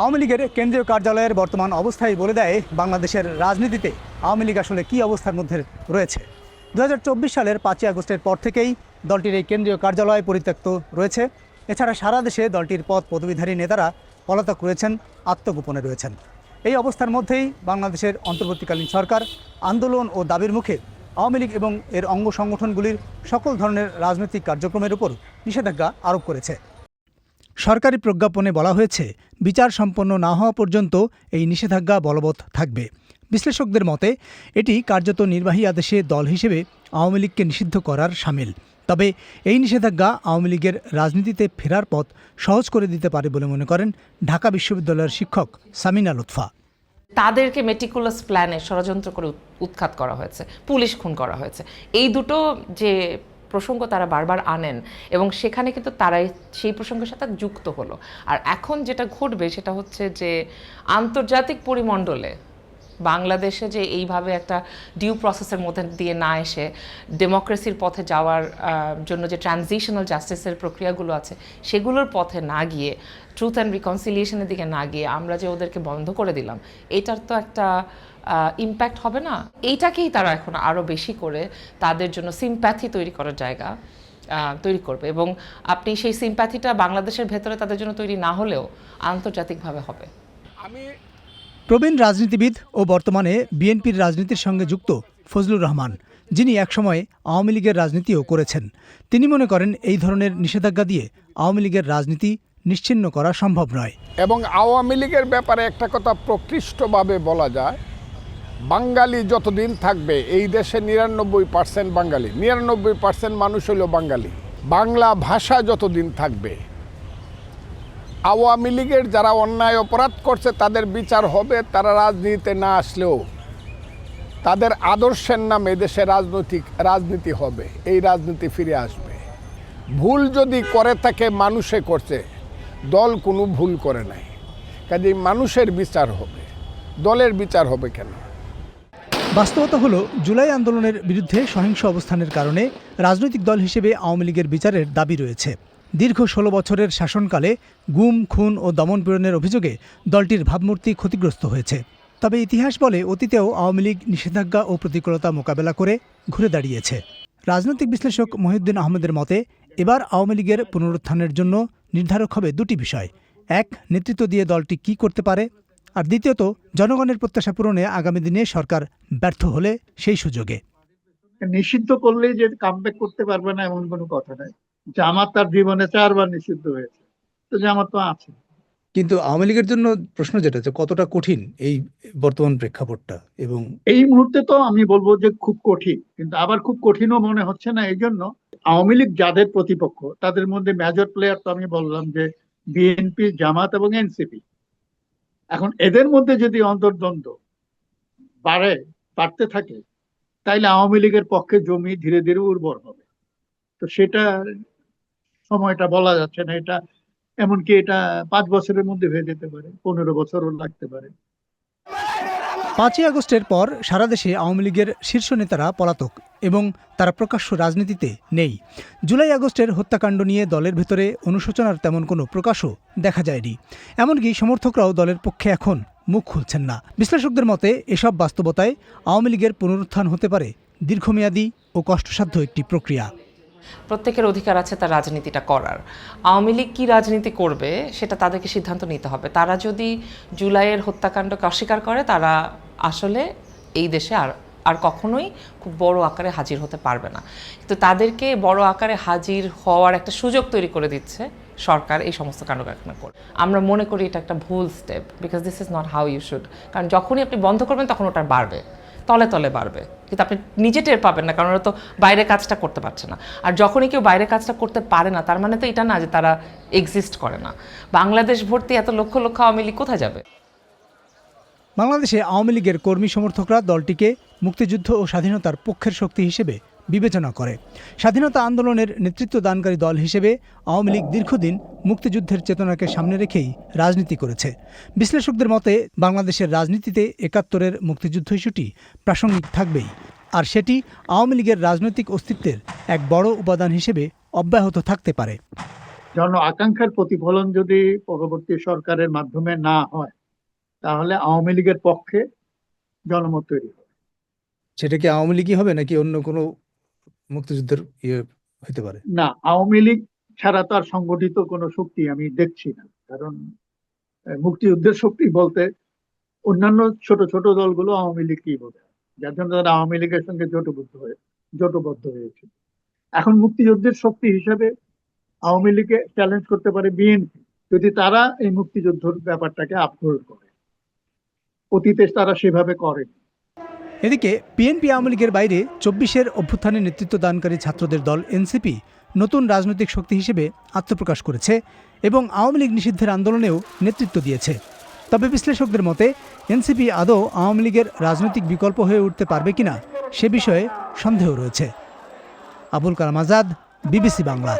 আওয়ামী লীগের কেন্দ্রীয় কার্যালয়ের বর্তমান অবস্থাই বলে দেয় বাংলাদেশের রাজনীতিতে। আওয়ামী লীগ আসলে কী অবস্থার মধ্যে রয়েছে? দু হাজার চব্বিশ সালের পাঁচই আগস্টের পর থেকেই দলটির এই কেন্দ্রীয় কার্যালয় পরিত্যক্ত রয়েছে। এছাড়া সারা দেশে দলটির পদ পদবীধারী নেতারা পলাতক রয়েছেন, আত্মগোপনে রয়েছেন। এই অবস্থার মধ্যেই বাংলাদেশের অন্তর্বর্তীকালীন সরকার আন্দোলন ও দাবির মুখে আওয়ামী লীগ এবং এর অঙ্গ সংগঠনগুলির সকল ধরনের রাজনৈতিক কার্যক্রমের উপর নিষেধাজ্ঞা আরোপ করেছে। সরকারি প্রজ্ঞাপনে বলা হয়েছে, বিচার সম্পন্ন না হওয়া পর্যন্ত এই নিষেধাজ্ঞা বলবৎ থাকবে। বিশ্লেষকদের মতে, এটি কার্যত নির্বাহী আদেশে দল হিসেবে আওয়ামী লীগকে নিষিদ্ধ করার সামিল। তবে এই নিষেধাজ্ঞা আওয়ামী লীগের রাজনীতিতে ফেরার পথ সহজ করে দিতে পারে বলে মনে করেন ঢাকা বিশ্ববিদ্যালয়ের শিক্ষক সামিনা লুৎফা। তাদেরকে মেটিকুলাস প্ল্যানে ষড়যন্ত্র করে উৎখাত করা হয়েছে, পুলিশ খুন করা হয়েছে। এই দুটো যে প্রসঙ্গ তারা বারবার আনেন এবং সেখানে কিন্তু তারাই সেই প্রসঙ্গের সাথে যুক্ত হলো। আর এখন যেটা ঘটবে সেটা হচ্ছে যে আন্তর্জাতিক পরিমণ্ডলে বাংলাদেশে যে এইভাবে একটা ডিউ প্রসেসের মধ্যে দিয়ে না এসে ডেমোক্রেসির পথে যাওয়ার জন্য যে ট্রানজিশনাল জাস্টিসের প্রক্রিয়াগুলো আছে, সেগুলোর পথে না গিয়ে ট্রুথ অ্যান্ড রিকনসিলিয়েশনের দিকে না গিয়ে আমরা যে ওদেরকে বন্ধ করে দিলাম, এটার তো একটা ইম্প্যাক্ট হবে না। এইটাকেই তারা এখন আরও বেশি করে তাদের জন্য সিম্প্যাথি তৈরি করার জায়গা তৈরি করবে। এবং আপনি সেই সিম্প্যাথিটা বাংলাদেশের ভেতরে তাদের জন্য তৈরি না হলেও আন্তর্জাতিকভাবে হবে। প্রবীণ রাজনীতিবিদ ও বর্তমানে বিএনপির রাজনীতির সঙ্গে যুক্ত ফজলুর রহমান, যিনি একসময় আওয়ামী লীগের রাজনীতিও করেছেন। তিনি মনে করেন এই ধরনের নিষেধাজ্ঞা দিয়ে আওয়ামী লীগের রাজনীতি নিশ্চিহ্ন করা সম্ভব নয়। এবং আওয়ামী লীগের ব্যাপারে একটা কথা প্রকৃষ্টভাবে বলা যায়, বাঙালি যতদিন থাকবে, এই দেশে নিরানব্বই পার্সেন্ট বাঙালি। নিরানব্বই পার্সেন্ট মানুষ হলো বাঙালি। বাংলা ভাষা যতদিন থাকবে আওয়ামী লীগের যারা অন্যায় অপরাধ করছে, তাদের বিচার হবে, তারা রাজনীতিতে না আসলেও তাদের আদর্শের নামে দেশে রাজনৈতিক, রাজনীতি হবে, এই রাজনীতি ফিরে আসবে। ভুল যদি করে থাকে, মানুষে করছে, দল কোনো ভুল করে নাই। কাজেই মানুষের বিচার হবে, দলের বিচার হবে কেন? বাস্তবতা হলো, জুলাই আন্দোলনের বিরুদ্ধে সহিংস অবস্থানের কারণে রাজনৈতিক দল হিসেবে আওয়ামী লীগের বিচারের দাবি রয়েছে। দীর্ঘ ষোলো বছরের শাসনকালে গুম, খুন ও দমনপীড়নের অভিযোগে দলটির ভাবমূর্তি ক্ষতিগ্রস্ত হয়েছে। তবে ইতিহাস বলে অতীতেও আওয়ামী লীগ নিষেধাজ্ঞা ও প্রতিকূলতা মোকাবেলা করে ঘুরে দাঁড়িয়েছে। রাজনৈতিক বিশ্লেষক মহিউদ্দিন আহমেদের মতে, এবার আওয়ামী লীগের পুনরুত্থানের জন্য নির্ধারক হবে দুটি বিষয়। এক, নেতৃত্ব দিয়ে দলটি কী করতে পারে। আর দ্বিতীয়ত, জনগণের প্রত্যাশা পূরণে আগামী দিনে সরকার ব্যর্থ হলে সেই সুযোগে। নিষিদ্ধ করলেই যে কামব্যাক করতে পারবে না এমন কোনো কথা নাই। জামাত তার জীবনে চারবার নিষিদ্ধ হয়েছে। তো জামাত তো আছে। কিন্তু আওয়ামী লীগের জন্য প্রশ্ন যেটা যে কতটা কঠিন এই বর্তমান প্রেক্ষাপটটা এবং এই মুহূর্তে তো আমি বলব যে খুব কঠিন কিন্তু আবার খুব কঠিনও মনে হচ্ছে না। এই জন্য আওয়ামী লীগ যাদের প্রতিপক্ষ তাদের মধ্যে মেজর প্লেয়ার তো আমি বললাম যে বিএনপি জামাত এবং এনসিপি এখন এদের মধ্যে যদি অন্তর্দ্বন্দ্ব বাড়ে বাড়তে থাকে তাইলে আওয়ামী লীগের পক্ষে জমি ধীরে ধীরে উর্বর হবে। তো সেটা সময়টা বলা যাচ্ছে না এটা, এমনকি এটা পাঁচ বছরের মধ্যে হয়ে যেতে পারে, পনেরো বছরও লাগতে পারে। পাঁচই আগস্টের পর সারা দেশে আওয়ামী লীগের শীর্ষ নেতারা পলাতক এবং তারা প্রকাশ্য রাজনীতিতে নেই। জুলাই আগস্টের হত্যাকাণ্ড নিয়ে দলের ভেতরে অনুশোচনার তেমন কোনো প্রকাশও দেখা যায়নি। এমনকি সমর্থকরাও দলের পক্ষে এখন মুখ খুলছেন না। বিশ্লেষকদের মতে, এসব বাস্তবতায় আওয়ামী লীগের পুনরুত্থান হতে পারে দীর্ঘমেয়াদী ও কষ্টসাধ্য একটি প্রক্রিয়া। প্রত্যেকের অধিকার আছে তার রাজনীতিটা করার। আওয়ামী লীগ কী রাজনীতি করবে সেটা তাদেরকে সিদ্ধান্ত নিতে হবে। তারা যদি জুলাইয়ের হত্যাকাণ্ডকে অস্বীকার করে, তারা আসলে এই দেশে আর আর কখনোই খুব বড় আকারে হাজির হতে পারবে না। কিন্তু তাদেরকে বড় আকারে হাজির হওয়ার একটা সুযোগ তৈরি করে দিচ্ছে সরকার এই সমস্ত কাণ্ড কারখানা করে। আমরা মনে করি এটা একটা ভুল step because this is not how you should কারণ যখনই আপনি বন্ধ করবেন, তখন ওটা বাড়বে। তলে তলে বাড়বে। কিন্তু আপনি নিজে টের পাবেন না, কারণ ওরা তো বাইরে কাজটা করতে পারছে না। আর যখনই কেউ বাইরে কাজটা করতে পারে না, তার মানে তো এটা না যে তারা এক্সিস্ট করে না। বাংলাদেশ ভর্তি এত লক্ষ লক্ষ আওয়ামী লীগ কোথায় যাবে? বাংলাদেশে আওয়ামী লীগের কর্মী সমর্থকরা দলটিকে মুক্তিযুদ্ধ ও স্বাধীনতার পক্ষের শক্তি হিসেবে বিবেচনা করে। স্বাধীনতা আন্দোলনের নেতৃত্ব দানকারী দল হিসেবে আওয়ামী লীগ দীর্ঘদিন মুক্তিযুদ্ধের চেতনাকে সামনে রেখেই রাজনীতি করেছে। বিশ্লেষকদের মতে, বাংলাদেশের রাজনীতিতে একাত্তরের মুক্তিযুদ্ধ ইস্যুটি প্রাসঙ্গিক থাকবেই। আর সেটি আওয়ামী লীগের রাজনৈতিক অস্তিত্বের এক বড় উপাদান হিসেবে অব্যাহত থাকতে পারে। জন আকাঙ্ক্ষার প্রতিফলন যদি পরবর্তী সরকারের মাধ্যমে না হয় তাহলে আওয়ামী লীগের পক্ষে জনমত তৈরি হবে। সেটা কি আওয়ামী লীগই হবে নাকি অন্য কোনো মুক্তিযুদ্ধের ইয়ে হতে পারে? না আওয়ামী লীগ ছাড়া তো আর সংগঠিত কোনো শক্তি আমি দেখছি না। কারণ মুক্তিযুদ্ধের শক্তি বলতে অন্যান্য ছোট ছোট দলগুলো আওয়ামী লীগ কি বোঝে। যার জন্য তারা আওয়ামী লীগের সঙ্গে জোটবদ্ধ হয়ে জোটবদ্ধ হয়েছে। এখন মুক্তিযুদ্ধের শক্তি হিসাবে আওয়ামী লীগকে চ্যালেঞ্জ করতে পারে বিএনপি। যদি তারা এই মুক্তিযুদ্ধের ব্যাপারটাকে আপহোল্ড করে অতীতে তারা সেভাবে করেনি এদিকে বিএনপি আওয়ামী লীগের বাইরে চব্বিশের অভ্যুত্থানে নেতৃত্ব দানকারী ছাত্রদের দল এনসিপি নতুন রাজনৈতিক শক্তি হিসেবে আত্মপ্রকাশ করেছে এবং আওয়ামী লীগ নিষিদ্ধের আন্দোলনেও নেতৃত্ব দিয়েছে। তবে বিশ্লেষকদের মতে এনসিপি আদৌ আওয়ামী লীগের রাজনৈতিক বিকল্প হয়ে উঠতে পারবে কিনা সে বিষয়ে সন্দেহ রয়েছে। আবুল কালাম আজাদ বিবিসি বাংলা।